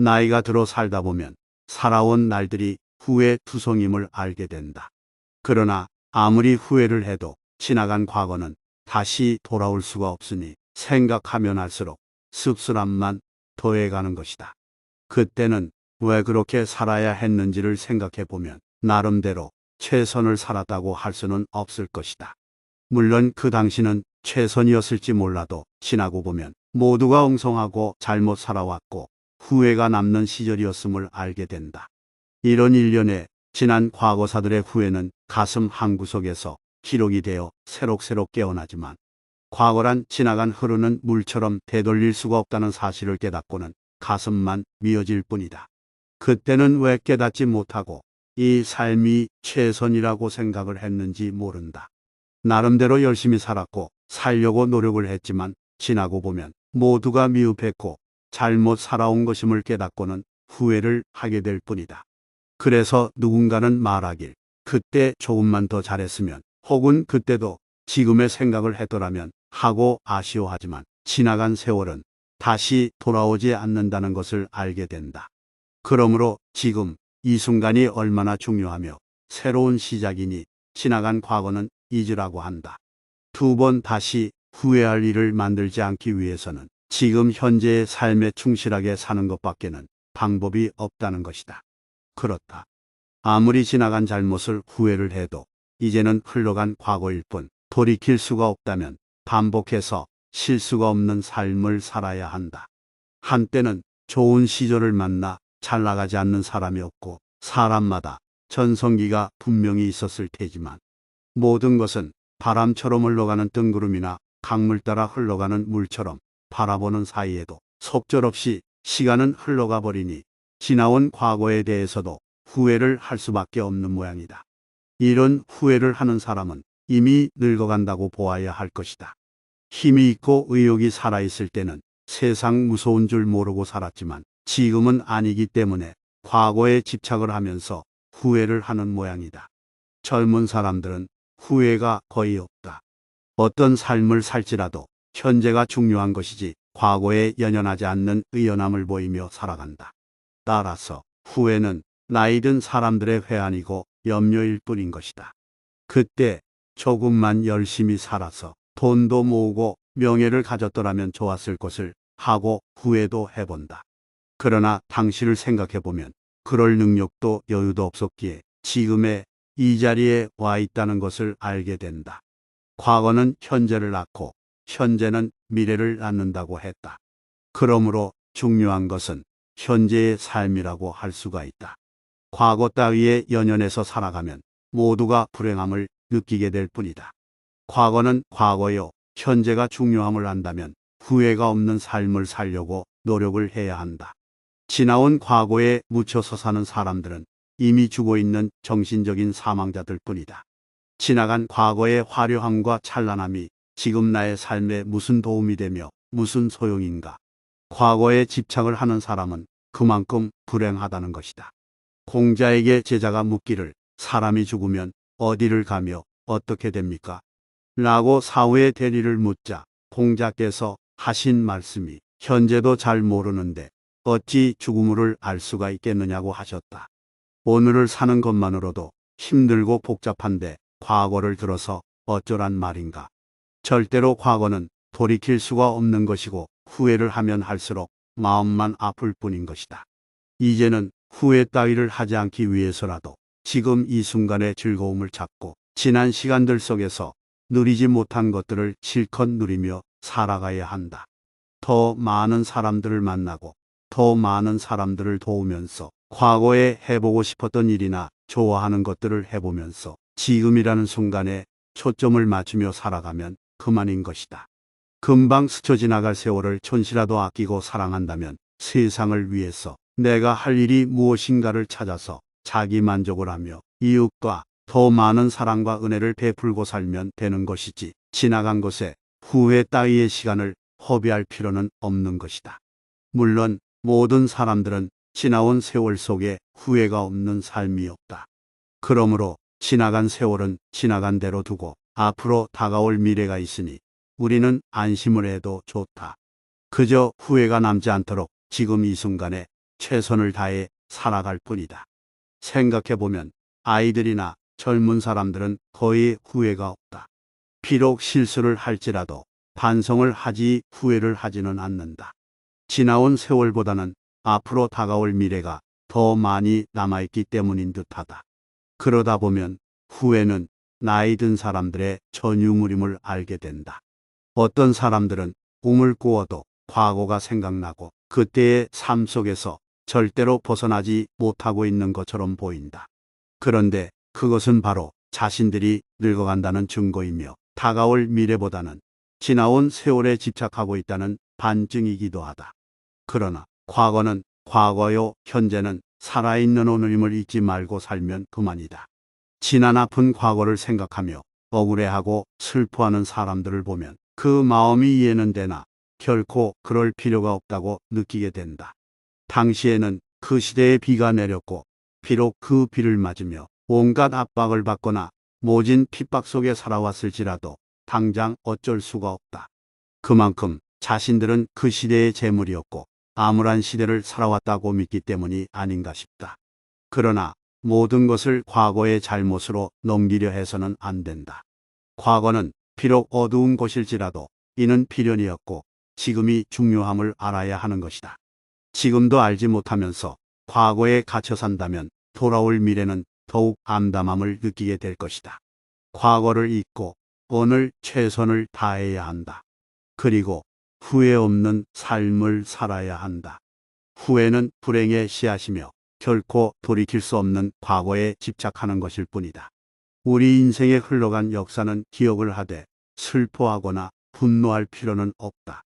나이가 들어 살다 보면 살아온 날들이 후회 투성임을 알게 된다. 그러나 아무리 후회를 해도 지나간 과거는 다시 돌아올 수가 없으니 생각하면 할수록 씁쓸함만 더해가는 것이다. 그때는 왜 그렇게 살아야 했는지를 생각해 보면 나름대로 최선을 살았다고 할 수는 없을 것이다. 물론 그 당시는 최선이었을지 몰라도 지나고 보면 모두가 엉성하고 잘못 살아왔고 후회가 남는 시절이었음을 알게 된다. 이런 일련의 지난 과거사들의 후회는 가슴 한구석에서 기록이 되어 새록새록 깨어나지만 과거란 지나간 흐르는 물처럼 되돌릴 수가 없다는 사실을 깨닫고는 가슴만 미어질 뿐이다. 그때는 왜 깨닫지 못하고 이 삶이 최선이라고 생각을 했는지 모른다. 나름대로 열심히 살았고 살려고 노력을 했지만 지나고 보면 모두가 미흡했고 잘못 살아온 것임을 깨닫고는 후회를 하게 될 뿐이다. 그래서 누군가는 말하길 그때 조금만 더 잘했으면 혹은 그때도 지금의 생각을 했더라면 하고 아쉬워하지만 지나간 세월은 다시 돌아오지 않는다는 것을 알게 된다. 그러므로 지금 이 순간이 얼마나 중요하며 새로운 시작이니 지나간 과거는 잊으라고 한다. 두 번 다시 후회할 일을 만들지 않기 위해서는 지금 현재의 삶에 충실하게 사는 것밖에는 방법이 없다는 것이다. 그렇다. 아무리 지나간 잘못을 후회를 해도 이제는 흘러간 과거일 뿐 돌이킬 수가 없다면 반복해서 실수가 없는 삶을 살아야 한다. 한때는 좋은 시절을 만나 잘 나가지 않는 사람이 없고 사람마다 전성기가 분명히 있었을 테지만 모든 것은 바람처럼 흘러가는 뜬구름이나 강물 따라 흘러가는 물처럼 바라보는 사이에도 속절없이 시간은 흘러가 버리니 지나온 과거에 대해서도 후회를 할 수밖에 없는 모양이다. 이런 후회를 하는 사람은 이미 늙어간다고 보아야 할 것이다. 힘이 있고 의욕이 살아있을 때는 세상 무서운 줄 모르고 살았지만 지금은 아니기 때문에 과거에 집착을 하면서 후회를 하는 모양이다. 젊은 사람들은 후회가 거의 없다. 어떤 삶을 살지라도 현재가 중요한 것이지 과거에 연연하지 않는 의연함을 보이며 살아간다. 따라서 후회는 나이 든 사람들의 회한이고 염려일 뿐인 것이다. 그때 조금만 열심히 살아서 돈도 모으고 명예를 가졌더라면 좋았을 것을 하고 후회도 해본다. 그러나 당시를 생각해 보면 그럴 능력도 여유도 없었기에 지금의 이 자리에 와 있다는 것을 알게 된다. 과거는 현재를 낳고 현재는 미래를 낳는다고 했다. 그러므로 중요한 것은 현재의 삶이라고 할 수가 있다. 과거 따위에 연연해서 살아가면 모두가 불행함을 느끼게 될 뿐이다. 과거는 과거요. 현재가 중요함을 안다면 후회가 없는 삶을 살려고 노력을 해야 한다. 지나온 과거에 묻혀서 사는 사람들은 이미 죽어 있는 정신적인 사망자들 뿐이다. 지나간 과거의 화려함과 찬란함이 지금 나의 삶에 무슨 도움이 되며 무슨 소용인가. 과거에 집착을 하는 사람은 그만큼 불행하다는 것이다. 공자에게 제자가 묻기를 사람이 죽으면 어디를 가며 어떻게 됩니까? 라고 사후의 대리를 묻자 공자께서 하신 말씀이 현재도 잘 모르는데 어찌 죽음을 알 수가 있겠느냐고 하셨다. 오늘을 사는 것만으로도 힘들고 복잡한데 과거를 들어서 어쩌란 말인가. 절대로 과거는 돌이킬 수가 없는 것이고 후회를 하면 할수록 마음만 아플 뿐인 것이다. 이제는 후회 따위를 하지 않기 위해서라도 지금 이 순간의 즐거움을 찾고 지난 시간들 속에서 누리지 못한 것들을 실컷 누리며 살아가야 한다. 더 많은 사람들을 만나고 더 많은 사람들을 도우면서 과거에 해보고 싶었던 일이나 좋아하는 것들을 해보면서 지금이라는 순간에 초점을 맞추며 살아가면 그만인 것이다. 금방 스쳐 지나갈 세월을 촌시라도 아끼고 사랑한다면 세상을 위해서 내가 할 일이 무엇인가를 찾아서 자기 만족을 하며 이웃과 더 많은 사랑과 은혜를 베풀고 살면 되는 것이지 지나간 것에 후회 따위의 시간을 허비할 필요는 없는 것이다. 물론 모든 사람들은 지나온 세월 속에 후회가 없는 삶이 없다. 그러므로 지나간 세월은 지나간 대로 두고 앞으로 다가올 미래가 있으니 우리는 안심을 해도 좋다. 그저 후회가 남지 않도록 지금 이 순간에 최선을 다해 살아갈 뿐이다. 생각해보면 아이들이나 젊은 사람들은 거의 후회가 없다. 비록 실수를 할지라도 반성을 하지 후회를 하지는 않는다. 지나온 세월보다는 앞으로 다가올 미래가 더 많이 남아있기 때문인 듯하다. 그러다 보면 후회는 나이 든 사람들의 전유물임을 알게 된다. 어떤 사람들은 꿈을 꾸어도 과거가 생각나고 그때의 삶 속에서 절대로 벗어나지 못하고 있는 것처럼 보인다. 그런데 그것은 바로 자신들이 늙어간다는 증거이며 다가올 미래보다는 지나온 세월에 집착하고 있다는 반증이기도 하다. 그러나 과거는 과거요, 현재는 살아있는 오늘임을 잊지 말고 살면 그만이다. 지난 아픈 과거를 생각하며 억울해하고 슬퍼하는 사람들을 보면 그 마음이 이해는 되나 결코 그럴 필요가 없다고 느끼게 된다. 당시에는 그 시대에 비가 내렸고 비록 그 비를 맞으며 온갖 압박을 받거나 모진 핍박 속에 살아왔을지라도 당장 어쩔 수가 없다. 그만큼 자신들은 그 시대의 재물이었고 암울한 시대를 살아왔다고 믿기 때문이 아닌가 싶다. 그러나 모든 것을 과거의 잘못으로 넘기려 해서는 안 된다. 과거는 비록 어두운 것일지라도 이는 필연이었고 지금이 중요함을 알아야 하는 것이다. 지금도 알지 못하면서 과거에 갇혀 산다면 돌아올 미래는 더욱 암담함을 느끼게 될 것이다. 과거를 잊고 오늘 최선을 다해야 한다. 그리고 후회 없는 삶을 살아야 한다. 후회는 불행의 씨앗이며 결코 돌이킬 수 없는 과거에 집착하는 것일 뿐이다. 우리 인생에 흘러간 역사는 기억을 하되 슬퍼하거나 분노할 필요는 없다.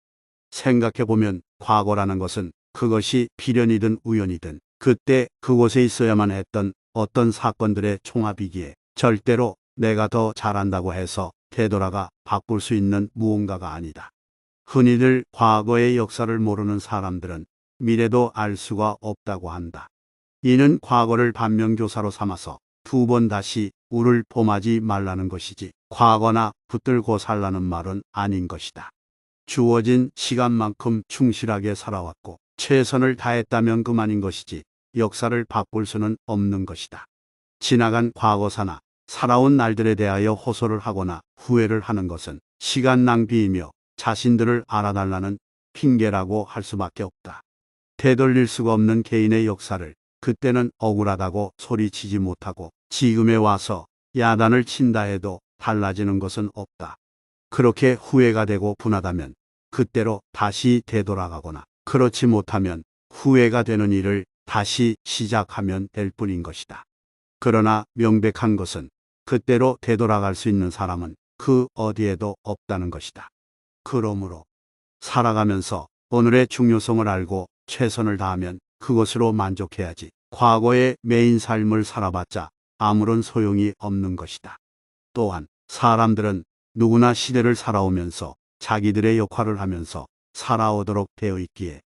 생각해보면 과거라는 것은 그것이 필연이든 우연이든 그때 그곳에 있어야만 했던 어떤 사건들의 총합이기에 절대로 내가 더 잘한다고 해서 되돌아가 바꿀 수 있는 무언가가 아니다. 흔히들 과거의 역사를 모르는 사람들은 미래도 알 수가 없다고 한다. 이는 과거를 반면교사로 삼아서 두 번 다시 우를 범하지 말라는 것이지 과거나 붙들고 살라는 말은 아닌 것이다. 주어진 시간만큼 충실하게 살아왔고 최선을 다했다면 그만인 것이지 역사를 바꿀 수는 없는 것이다. 지나간 과거사나 살아온 날들에 대하여 호소를 하거나 후회를 하는 것은 시간 낭비이며 자신들을 알아달라는 핑계라고 할 수밖에 없다. 되돌릴 수가 없는 개인의 역사를 그때는 억울하다고 소리치지 못하고 지금에 와서 야단을 친다 해도 달라지는 것은 없다. 그렇게 후회가 되고 분하다면 그때로 다시 되돌아가거나 그렇지 못하면 후회가 되는 일을 다시 시작하면 될 뿐인 것이다. 그러나 명백한 것은 그때로 되돌아갈 수 있는 사람은 그 어디에도 없다는 것이다. 그러므로 살아가면서 오늘의 중요성을 알고 최선을 다하면 그것으로 만족해야지 과거의 메인 삶을 살아봤자 아무런 소용이 없는 것이다. 또한 사람들은 누구나 시대를 살아오면서 자기들의 역할을 하면서 살아오도록 되어 있기에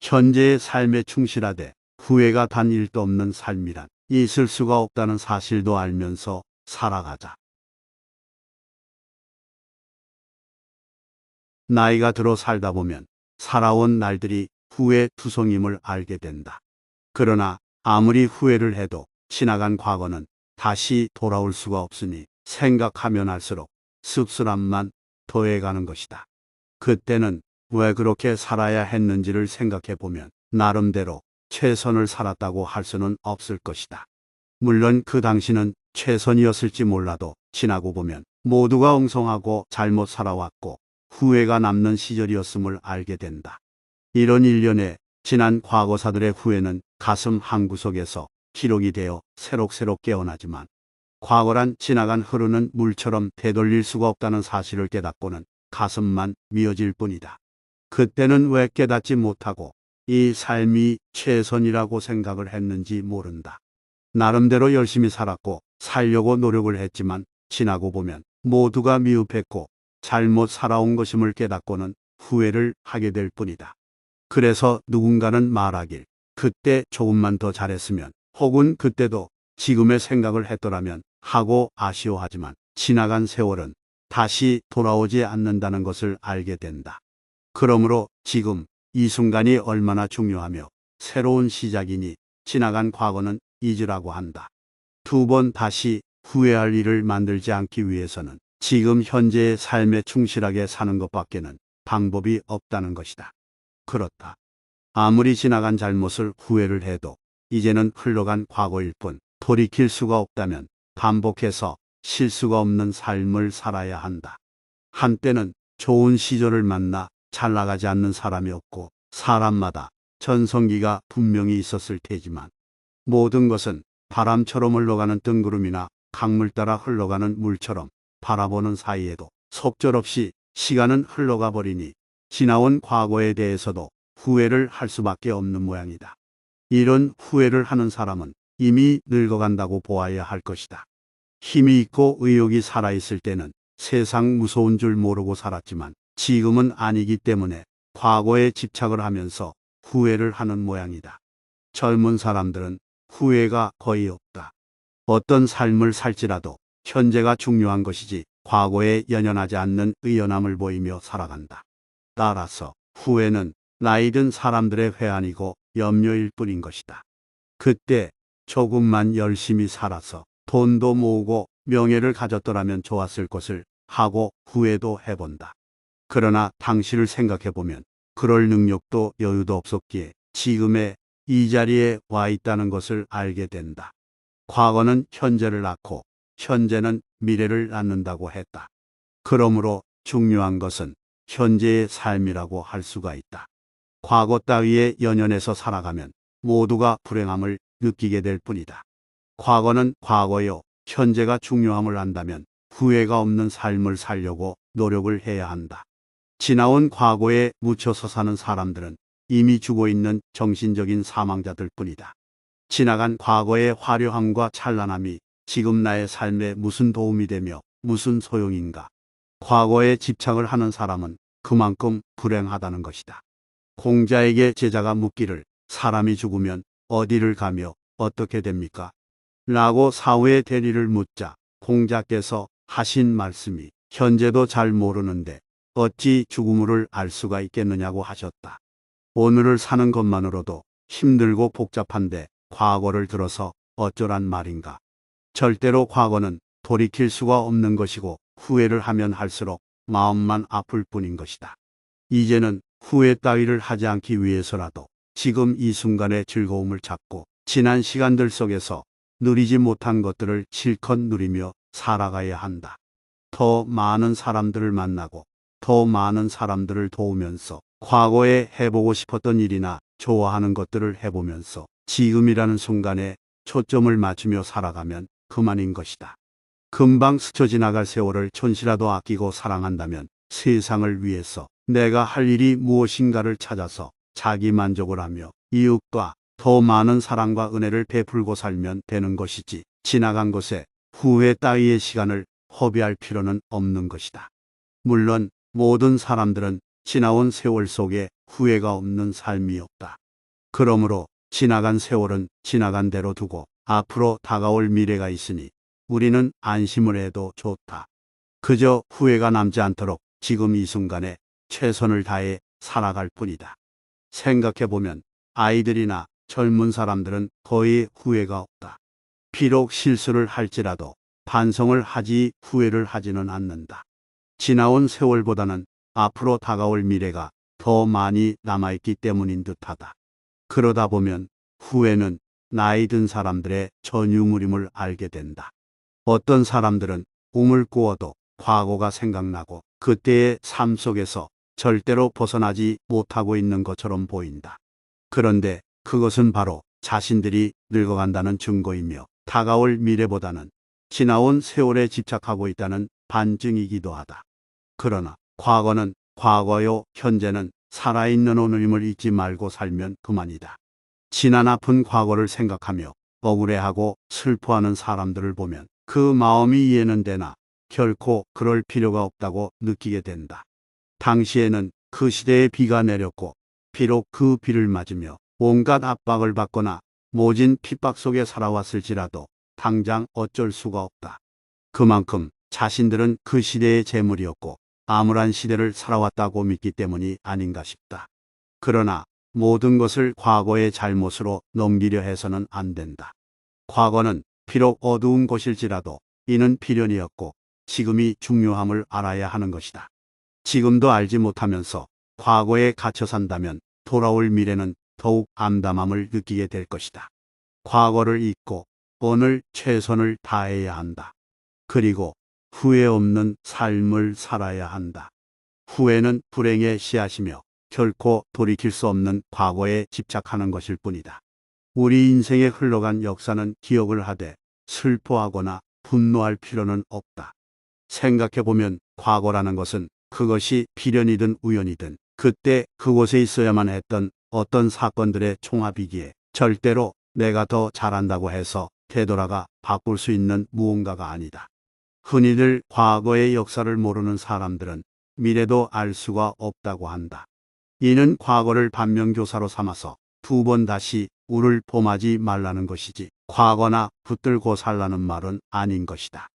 현재의 삶에 충실하되 후회가 단 일도 없는 삶이란 있을 수가 없다는 사실도 알면서 살아가자. 나이가 들어 살다 보면 살아온 날들이 후회 투성임을 알게 된다. 그러나 아무리 후회를 해도 지나간 과거는 다시 돌아올 수가 없으니 생각하면 할수록 씁쓸함만 더해가는 것이다. 그때는 왜 그렇게 살아야 했는지를 생각해 보면 나름대로 최선을 살았다고 할 수는 없을 것이다. 물론 그 당시는 최선이었을지 몰라도 지나고 보면 모두가 엉성하고 잘못 살아왔고 후회가 남는 시절이었음을 알게 된다. 이런 일련의 지난 과거사들의 후회는 가슴 한구석에서 기록이 되어 새록새록 깨어나지만 과거란 지나간 흐르는 물처럼 되돌릴 수가 없다는 사실을 깨닫고는 가슴만 미어질 뿐이다. 그때는 왜 깨닫지 못하고 이 삶이 최선이라고 생각을 했는지 모른다. 나름대로 열심히 살았고 살려고 노력을 했지만 지나고 보면 모두가 미흡했고 잘못 살아온 것임을 깨닫고는 후회를 하게 될 뿐이다. 그래서 누군가는 말하길 그때 조금만 더 잘했으면 혹은 그때도 지금의 생각을 했더라면 하고 아쉬워하지만 지나간 세월은 다시 돌아오지 않는다는 것을 알게 된다. 그러므로 지금 이 순간이 얼마나 중요하며 새로운 시작이니 지나간 과거는 잊으라고 한다. 두 번 다시 후회할 일을 만들지 않기 위해서는 지금 현재의 삶에 충실하게 사는 것밖에는 방법이 없다는 것이다. 그렇다. 아무리 지나간 잘못을 후회를 해도 이제는 흘러간 과거일 뿐 돌이킬 수가 없다면 반복해서 실수가 없는 삶을 살아야 한다. 한때는 좋은 시절을 만나 잘 나가지 않는 사람이 없고 사람마다 전성기가 분명히 있었을 테지만 모든 것은 바람처럼 흘러가는 뜬구름이나 강물 따라 흘러가는 물처럼 바라보는 사이에도 속절없이 시간은 흘러가 버리니 지나온 과거에 대해서도 후회를 할 수밖에 없는 모양이다. 이런 후회를 하는 사람은 이미 늙어간다고 보아야 할 것이다. 힘이 있고 의욕이 살아있을 때는 세상 무서운 줄 모르고 살았지만 지금은 아니기 때문에 과거에 집착을 하면서 후회를 하는 모양이다. 젊은 사람들은 후회가 거의 없다. 어떤 삶을 살지라도 현재가 중요한 것이지 과거에 연연하지 않는 의연함을 보이며 살아간다. 따라서 후회는 나이 든 사람들의 회한이고 염려일 뿐인 것이다. 그때 조금만 열심히 살아서 돈도 모으고 명예를 가졌더라면 좋았을 것을 하고 후회도 해본다. 그러나 당시를 생각해보면 그럴 능력도 여유도 없었기에 지금의 이 자리에 와 있다는 것을 알게 된다. 과거는 현재를 낳고 현재는 미래를 낳는다고 했다. 그러므로 중요한 것은 현재의 삶이라고 할 수가 있다. 과거 따위에 연연해서 살아가면 모두가 불행함을 느끼게 될 뿐이다. 과거는 과거요. 현재가 중요함을 안다면 후회가 없는 삶을 살려고 노력을 해야 한다. 지나온 과거에 묻혀서 사는 사람들은 이미 죽어 있는 정신적인 사망자들 뿐이다. 지나간 과거의 화려함과 찬란함이 지금 나의 삶에 무슨 도움이 되며 무슨 소용인가. 과거에 집착을 하는 사람은 그만큼 불행하다는 것이다. 공자에게 제자가 묻기를 사람이 죽으면 어디를 가며 어떻게 됩니까? 라고 사후의 대리를 묻자 공자께서 하신 말씀이 현재도 잘 모르는데 어찌 죽음을 알 수가 있겠느냐고 하셨다. 오늘을 사는 것만으로도 힘들고 복잡한데 과거를 들어서 어쩌란 말인가. 절대로 과거는 돌이킬 수가 없는 것이고 후회를 하면 할수록 마음만 아플 뿐인 것이다. 이제는 후회 따위를 하지 않기 위해서라도 지금 이 순간의 즐거움을 찾고 지난 시간들 속에서 누리지 못한 것들을 실컷 누리며 살아가야 한다. 더 많은 사람들을 만나고 더 많은 사람들을 도우면서 과거에 해보고 싶었던 일이나 좋아하는 것들을 해보면서 지금이라는 순간에 초점을 맞추며 살아가면 그만인 것이다. 금방 스쳐 지나갈 세월을 촌시라도 아끼고 사랑한다면 세상을 위해서 내가 할 일이 무엇인가를 찾아서 자기 만족을 하며 이웃과 더 많은 사랑과 은혜를 베풀고 살면 되는 것이지 지나간 것에 후회 따위의 시간을 허비할 필요는 없는 것이다. 물론 모든 사람들은 지나온 세월 속에 후회가 없는 삶이 없다. 그러므로 지나간 세월은 지나간 대로 두고 앞으로 다가올 미래가 있으니 우리는 안심을 해도 좋다. 그저 후회가 남지 않도록 지금 이 순간에 최선을 다해 살아갈 뿐이다. 생각해보면 아이들이나 젊은 사람들은 거의 후회가 없다. 비록 실수를 할지라도 반성을 하지 후회를 하지는 않는다. 지나온 세월보다는 앞으로 다가올 미래가 더 많이 남아있기 때문인 듯하다. 그러다 보면 후회는 나이 든 사람들의 전유물임을 알게 된다. 어떤 사람들은 꿈을 꾸어도 과거가 생각나고 그때의 삶 속에서 절대로 벗어나지 못하고 있는 것처럼 보인다. 그런데 그것은 바로 자신들이 늙어간다는 증거이며 다가올 미래보다는 지나온 세월에 집착하고 있다는 반증이기도 하다. 그러나 과거는 과거요, 현재는 살아있는 오늘임을 잊지 말고 살면 그만이다. 지난 아픈 과거를 생각하며 억울해하고 슬퍼하는 사람들을 보면 그 마음이 이해는 되나 결코 그럴 필요가 없다고 느끼게 된다. 당시에는 그 시대에 비가 내렸고 비록 그 비를 맞으며 온갖 압박을 받거나 모진 핍박 속에 살아왔을지라도 당장 어쩔 수가 없다. 그만큼 자신들은 그 시대의 재물이었고 암울한 시대를 살아왔다고 믿기 때문이 아닌가 싶다. 그러나 모든 것을 과거의 잘못으로 넘기려 해서는 안 된다. 과거는 비록 어두운 곳일지라도 이는 필연이었고 지금이 중요함을 알아야 하는 것이다. 지금도 알지 못하면서 과거에 갇혀 산다면 돌아올 미래는 더욱 암담함을 느끼게 될 것이다. 과거를 잊고 오늘 최선을 다해야 한다. 그리고 후회 없는 삶을 살아야 한다. 후회는 불행의 씨앗이며 결코 돌이킬 수 없는 과거에 집착하는 것일 뿐이다. 우리 인생에 흘러간 역사는 기억을 하되 슬퍼하거나 분노할 필요는 없다. 생각해보면 과거라는 것은 그것이 필연이든 우연이든 그때 그곳에 있어야만 했던 어떤 사건들의 총합이기에 절대로 내가 더 잘한다고 해서 되돌아가 바꿀 수 있는 무언가가 아니다. 흔히들 과거의 역사를 모르는 사람들은 미래도 알 수가 없다고 한다. 이는 과거를 반면교사로 삼아서 두 번 다시 우를 범하지 말라는 것이지 과거나 붙들고 살라는 말은 아닌 것이다.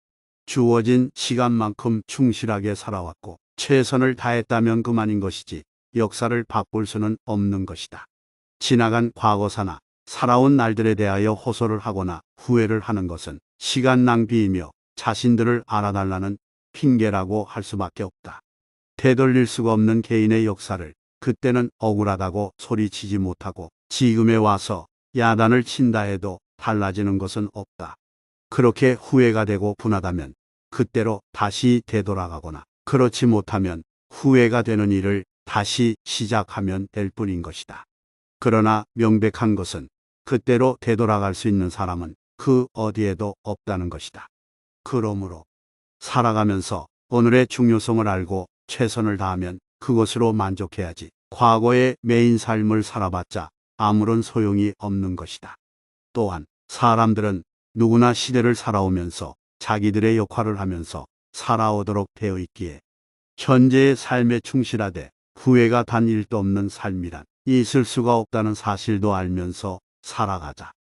주어진 시간만큼 충실하게 살아왔고 최선을 다했다면 그만인 것이지 역사를 바꿀 수는 없는 것이다. 지나간 과거사나 살아온 날들에 대하여 호소를 하거나 후회를 하는 것은 시간 낭비이며 자신들을 알아달라는 핑계라고 할 수밖에 없다. 되돌릴 수가 없는 개인의 역사를 그때는 억울하다고 소리치지 못하고 지금에 와서 야단을 친다 해도 달라지는 것은 없다. 그렇게 후회가 되고 분하다면 그때로 다시 되돌아가거나 그렇지 못하면 후회가 되는 일을 다시 시작하면 될 뿐인 것이다. 그러나 명백한 것은 그때로 되돌아갈 수 있는 사람은 그 어디에도 없다는 것이다. 그러므로 살아가면서 오늘의 중요성을 알고 최선을 다하면 그것으로 만족해야지. 과거의 메인 삶을 살아봤자 아무런 소용이 없는 것이다. 또한 사람들은 누구나 시대를 살아오면서 자기들의 역할을 하면서 살아오도록 되어 있기에 현재의 삶에 충실하되 후회가 단 일도 없는 삶이란 있을 수가 없다는 사실도 알면서 살아가자.